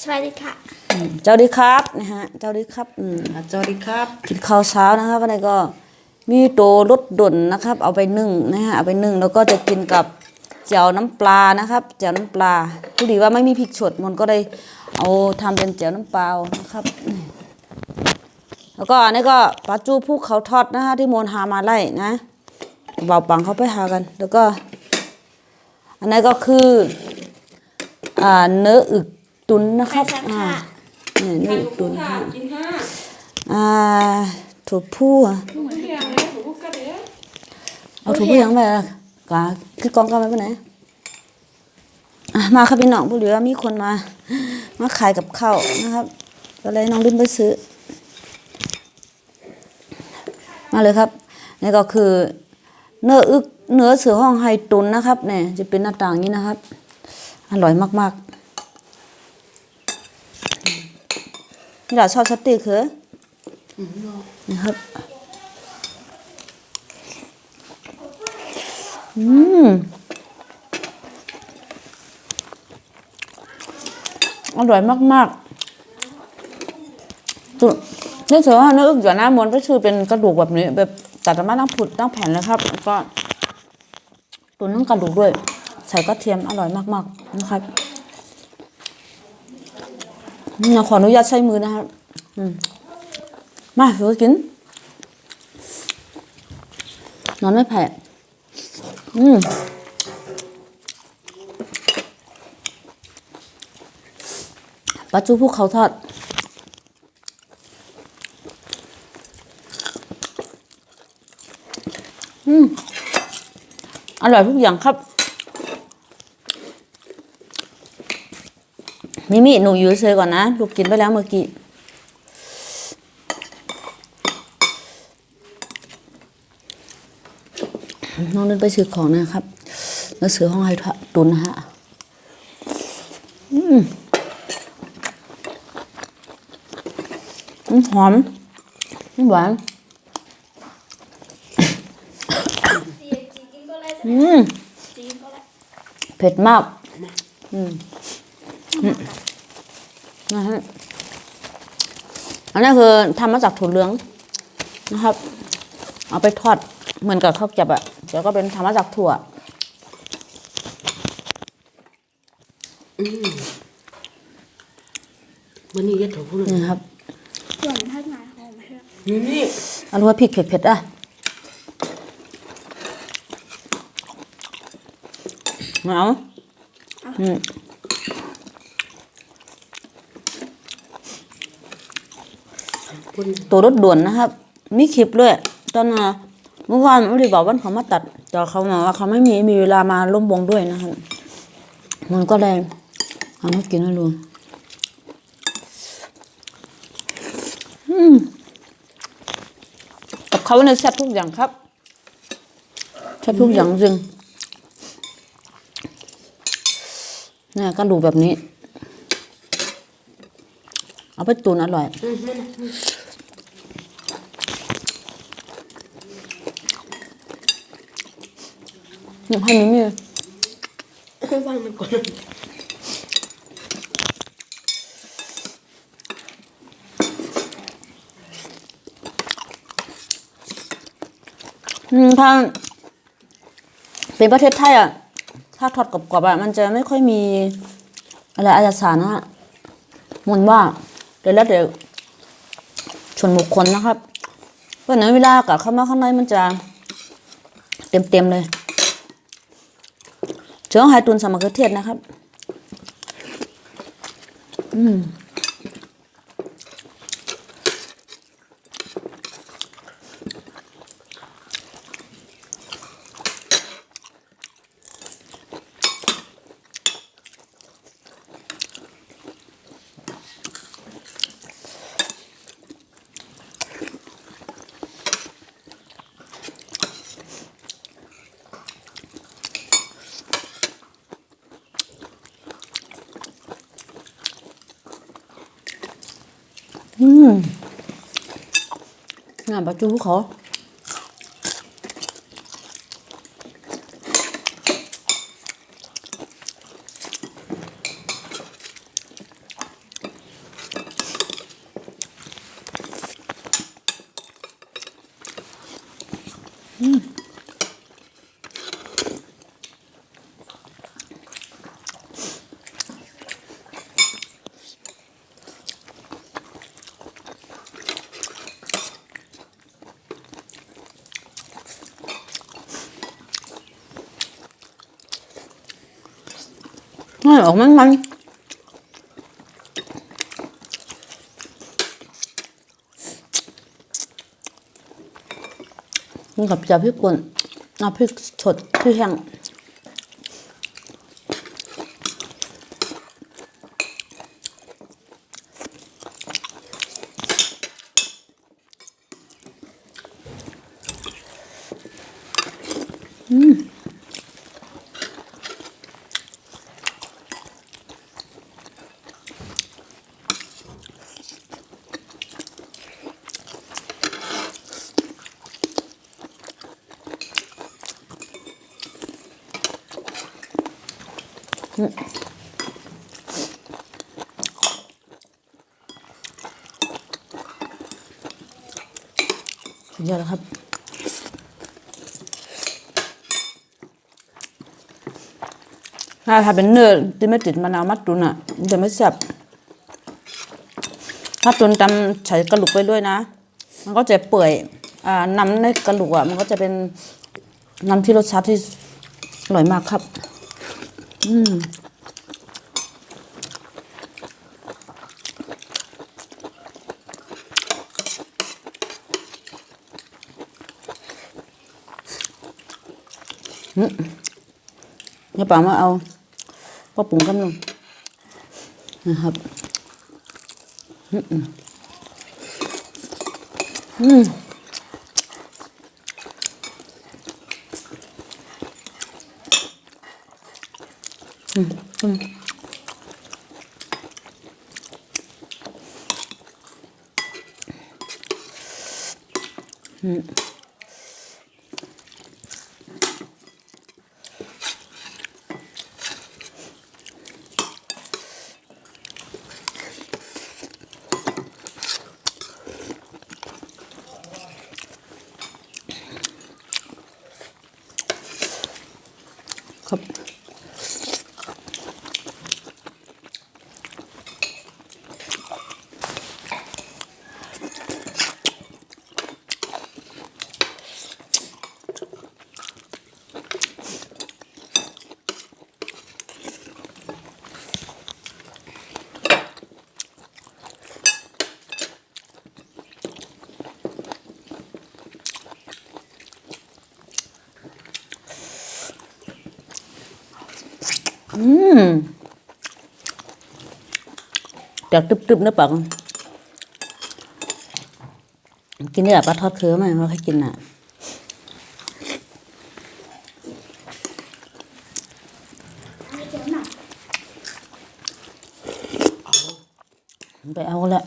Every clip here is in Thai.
สวัสดีค่ะอืมเจ้าดีครับนะฮะเจ้าดีครับอืมอะสวัสดีครับกินข้าวเช้านะครับวันนี้ก็มีโตรสด่นนะครับ เอาไปนึ่งนะฮะเอาไปนึ่งแล้วก็จะกินกับแจ่วน้ำปลานะครับแจ่วน้ำปลาผู้ดีว่าไม่มีพริกสดมันก็เลยเอาทำเป็นแจ่วน้ำปลานะครับนี่แล้วก็อันนี้ก็ปลาจูภูเขาทอดนะฮะที่โมนหามาไล่นะเบาปังเขาไปหากัน แล้วก็ อันนี้ก็คืออ่าเนื้ออึก ตุนนะครับไปสักอ่าค่ะเนี่ยเนื้ออึกตุนค่ะกินห้าอ่าถั่วผู้อะทุกอย่างเลยทุกกระเดียเอาถั่วผู้ยังไงล่ะกะคือกองกันไปปะไหนอะมาครับพี่น้องผู้เหลือมีคนมา มาขายกับข้าวนะครับก็เลยน้องดิ้นไปซื้อ มาเลยครับนี่ก็คือ เนื้ออึกเนื้อเสือห้องไฮตุนนะครับเนี่ยจะเป็นหน้าต่างนี้นะครับ อร่อยมากๆ นี่เราชอบสติกเหรอนะครับอืมอร่อยมากๆตุนี่ถือว่าเนื้ออึกหยวนหน้ามวนก็คือเป็นกระดูกแบบนี้ แบบตัดออกมาตั้งผุดตั้งแผ่นเลยครับแล้วก็ตุนทั้งกระดูกด้วย ใส่กระเทียมอร่อยมากๆนะครับ ขออนุญาตใช้มือนะครับมาเดี๋ยวกินนอนไม่แผ่อืมปลาจูภูเขาทอดอืมอร่อยทุกอย่างครับ มิมิหนูอยู่เฉยๆก่อนนะลูกกินไปแล้วเมื่อกี้น้องเดินไปซื้อของนะครับแล้วซื้อห้องไฮตุนนะฮะอืมอืมหอมอืมหวานจีจีกินก็ไล่จะอืมจีก็ไล่เผ็ดมาก อืมอืม นะฮะอันนี้คือทำมาจากถั่วเหลืองนะครับ เอาไปทอดเหมือนกับข้าวเกรี๊บอะเดี๋ยวก็เป็นทำมาจากถั่ววันนี้ยัดถั่วพูดเลยนี่ครับส่วนท่านหมายของเพื่อนนี่นี่เอารู้ว่าพริกเผ็ดๆอะไม่เอาอืม คน ตัวรถด่วนนะครับ มีคลิปด้วยตอนน่ะเมื่อวานไม่ได้บอกวันเขามาตัดแต่เขาบอกว่าเขาไม่มีมีเวลามาร่วมวงด้วยนะครับมันก็เลยเอามากินให้ดูอืมกับเขาเนี่ยแซ่บทุกอย่างครับแซ่บทุกอย่างจริงเนี่ยกระดูกแบบนี้ เอาไปตุนอร่อย อยากให้มิมี่ให้ฟังมันก่อนอืมถ้าเป็นประเทศไทยอะ ถ้าทอดกรอบๆอะ มันจะไม่ค่อยมี อะไรอาจสารนะฮะมันว่า เดี๋ยวแล้วเดี๋ยวชนบุคคลนะครับเพราะฉะนั้นเวลากับเข้ามาข้างในมันจะเต็มๆเลย เชื้อไฮตุนสมะเขือเทศนะครับ อืม อืม งานประจุเขา ออกมันมันนี่กับจะพริกป่นน้ำพริกสดพริกแห้ง สุดยอดแล้วครับถ้าถ้าเป็นเนื้อที่ไม่ติดมะนาวมัดตุนอะจะไม่แซ่บถ้าตุนตำใส่กระดูกไปด้วยนะ มันก็จะเปื่อยอ่าน้ำในกระดูกอะมันก็จะเป็นน้ำที่รสชาติที่อร่อยมากครับ อืมเนี่ยป่ามาเอาก็ปรุงกันหนึ่งนะครับ อืมอืม อืมอื แต่ตึบๆนะปังกินได้แบบปลาทอดเคือไหมว่าใครกินอะไม่เจียวหนักไปเอาละ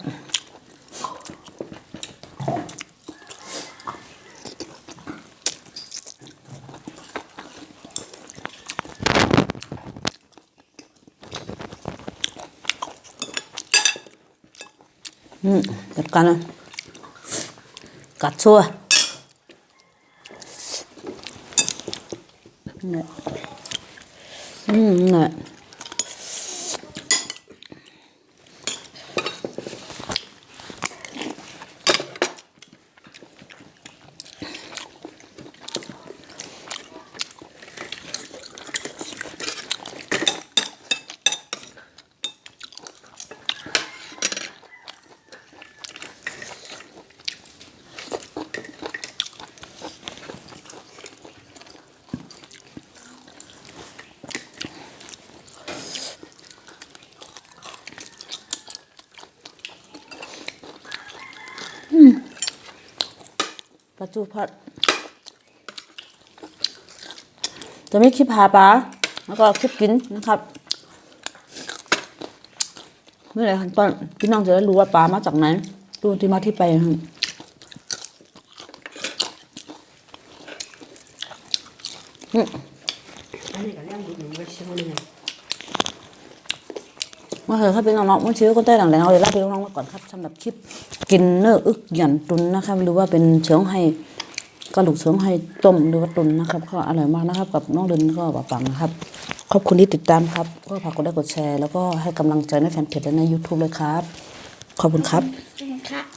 อืมจัดการเลย จูพัดจะมีคลิปหาปลาแล้วก็คลิปกินนะครับเมื่อไหร่ขั้นตอนพี่น้องจะได้รู้ว่าปลามาจากไหนดูที่มาที่ไปนะครับ อันนี้ก็เลี้ยงดูหนูไว้เชื่อเลยไง มาเถอะครับพี่น้องๆมื่อชื่อก็ได้หลังแล้วเราเลยลาพี่น้องๆมาก่อนครับสำหรับคลิปกินเนื้ออึกหยันตุนนะครับหรือว่าเป็นเชียงไห้กระดูกเชียงให้ต้มหรือว่าตุนนะครับก็อร่อยมากนะครับ กับน้องดินก็บะปังนะครับขอบคุณที่ติดตามครับ ก็ฝากกดไลค์กดแชร์แล้วก็ให้กำลังใจในแฟนเพจและใน YouTube เลยครับ ขอบคุณครับค่ะ